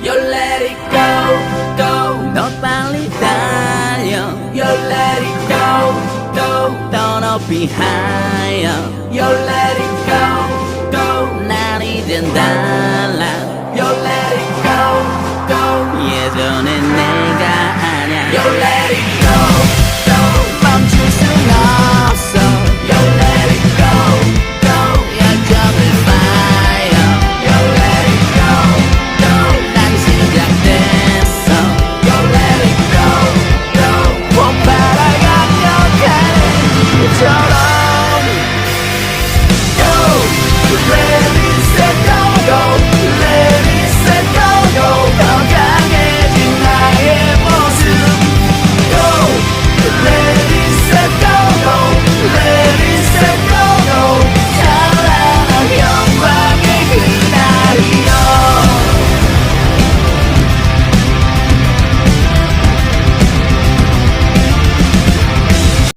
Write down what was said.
You let it go, go. No solitario. You let it go, go. Don't look behind. You let it go, go. Not even down.